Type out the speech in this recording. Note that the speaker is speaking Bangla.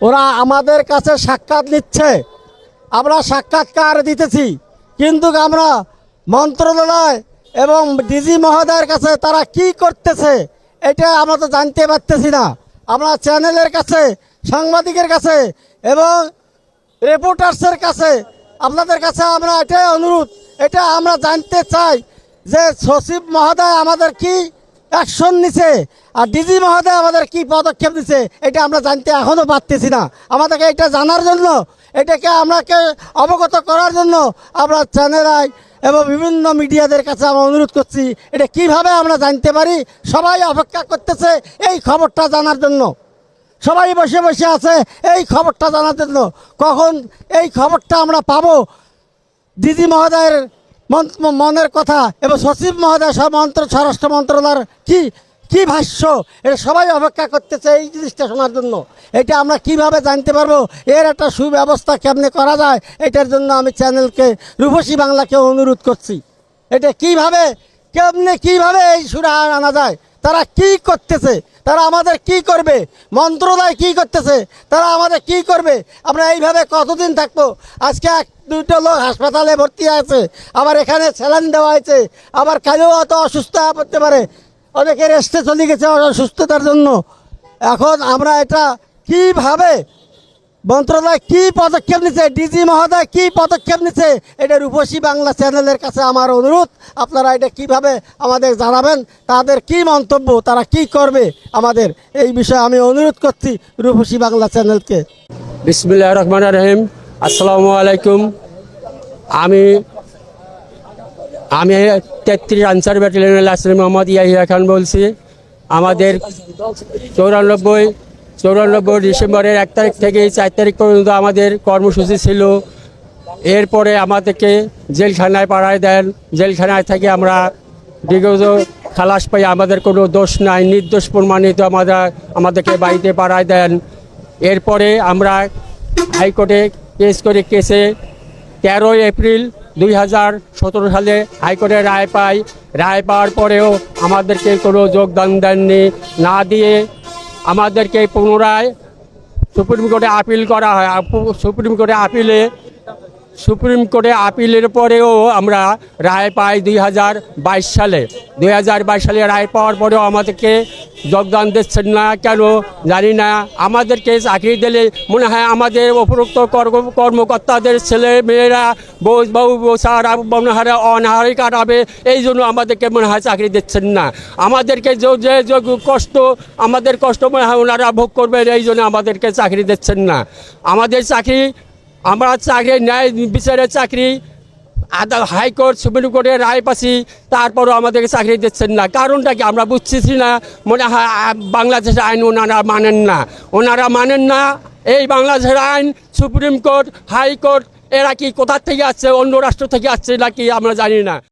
ওরা আমাদের কাছে সাক্ষাৎ নিচ্ছে। আমরা সাক্ষাৎকার দিতেছি। কিন্তু আমরা মন্ত্রণালয় এবং ডিজি মহোদয়ের কাছে তারা কি করতেছে, এটা আমরা তো জানতে পারতেছি না। আমরা চ্যানেলের কাছে, সাংবাদিকের কাছে এবং রিপোর্টার্সের কাছে, আপনাদের কাছে আমরা এটাই অনুরোধ, এটা আমরা জানতে চাই যে সচিব মহোদয় আমাদের কি অ্যাকশন নিছে। আর ডিজি মহোদয় আমাদের কি পদক্ষেপ নিছে, এটা আমরা জানতে এখনও পারতেছি না। আমাদেরকে এটা জানার জন্য, এটাকে আমরাকে অবগত করার জন্য আমরা চ্যানেলাই এবং বিভিন্ন মিডিয়াদের কাছে আমরা অনুরোধ করছি, এটা কীভাবে আমরা জানতে পারি, সবাই অপেক্ষা করতেছে এই খবরটা জানার জন্য। সবাই বসে বসে আছে এই খবরটা জানার জন্য। কখন এই খবরটা আমরা পাবো? দিদি মহোদয়ের মনের কথা। এবং সচিব মহোদয় সব মন্ত্র, স্বরাষ্ট্র মন্ত্রণালয়ের কি কি ভাষ্য? এটা সবাই অপেক্ষা করতেছে এই জিনিসটা শোনার জন্য। এটা আমরা কীভাবে জানতে পারব? এর একটা সুব্যবস্থা কেমনে করা যায়? এটার জন্য আমি চ্যানেলকে, রূপসী বাংলাকে অনুরোধ করছি। এটা কীভাবে কেমনে কীভাবে এই সুরা আনা যায়? তারা কি করতেছে? তারা আমাদের কি করবে? মন্ত্রণালয় কি করতেছে? তারা আমাদের কি করবে? আমরা এইভাবে কতদিন থাকব? আজকে এক, দুইটা লোক হাসপাতালে ভর্তি আছে, আবার এখানে স্যালান দেওয়া হয়েছে, আবার কালেও অত অসুস্থ পড়তে পারে। অনেকে রেস্টে চলে গেছে অসুস্থতার জন্য। এখন আমরা এটা কীভাবে মন্ত্রণালয় কি পদক্ষেপ নিচ্ছে ডিজি মহোদয় কি পদক্ষেপ নিচ্ছে এটা রূপসী বাংলা চ্যানেলের কাছে আমার অনুরোধ, আপনারা এটা কীভাবে আমাদের জানাবেন, তাদের কি মন্তব্য, তারা কি করবে আমাদের? এই বিষয়ে আমি অনুরোধ করছি রূপসী বাংলা চ্যানেলকে। বিসমিল্লাহ রহমান রহিম। আসসালামু আলাইকুম। আমি আমি তেত্রিশ আনসার ব্যাটালিয়নের লাসরি মোহাম্মদ ইয়াহিয়া খান বলছি। আমাদের চৌরানব্বই চৌরানব্বই ডিসেম্বরের এক তারিখ থেকে চার তারিখ পর্যন্ত আমাদের কর্মসূচি ছিল। এরপরে আমাদেরকে জেলখানায় পাড়ায় দেন। জেলখানায় থেকে আমরা বিগত খালাস পাই আমাদের কোনো দোষ নাই, নির্দোষ প্রমাণিত আমরা আমাদেরকে বাড়িতে পাড়ায় দেন। এরপরে আমরা হাইকোর্টে কেস করে কেসে তেরোই এপ্রিল দুই হাজার সতেরো সালে হাইকোর্টে রায় পাই। রায় পাওয়ার পরেও আমাদেরকে কোনো যোগদান দেননি। না দিয়ে আমাদেরকে পুনরায় সুপ্রিম কোর্টে আপিল করা হয়। সুপ্রিম কোর্টে আপিলে, সুপ্রিম কোর্টে আপিলের পরেও আমরা রায় পাই দুই হাজার বাইশ সালে। দুই হাজার বাইশ সালে রায় পাওয়ার পরেও আমাদেরকে যোগদান দিচ্ছেন না কেন জানি না। আমাদেরকে চাকরি দিলে মনে হয় আমাদের উপরোক্ত কর্ম- কর্মকর্তাদের ছেলে মেয়েরা বউ বউ বসার মনে অনাহারি কাটাবে, এই জন্য আমাদেরকে মনে হয় চাকরি দিচ্ছেন না। আমাদেরকে যে- যে কষ্ট, আমাদের কষ্ট মনে হয় ওনারা ভোগ করবেন, এই জন্য আমাদেরকে চাকরি দিচ্ছেন না। আমাদের চাকরি, আমরা চাকরি ন্যায় বিচারের চাকরি হাইকোর্ট সুপ্রিম কোর্টের রায় পাচ্ছি, তারপরও আমাদেরকে চাকরি দিচ্ছেন না। কারণটা কি আমরা বুঝতেছি না? মনে হয় বাংলাদেশের আইন ওনারা মানেন না। ওনারা মানেন না, এই বাংলাদেশের আইন, সুপ্রিম কোর্ট হাইকোর্ট এরা কি কোথার থেকে আসছে, অন্য রাষ্ট্র থেকে আসছে নাকি আমরা জানি না।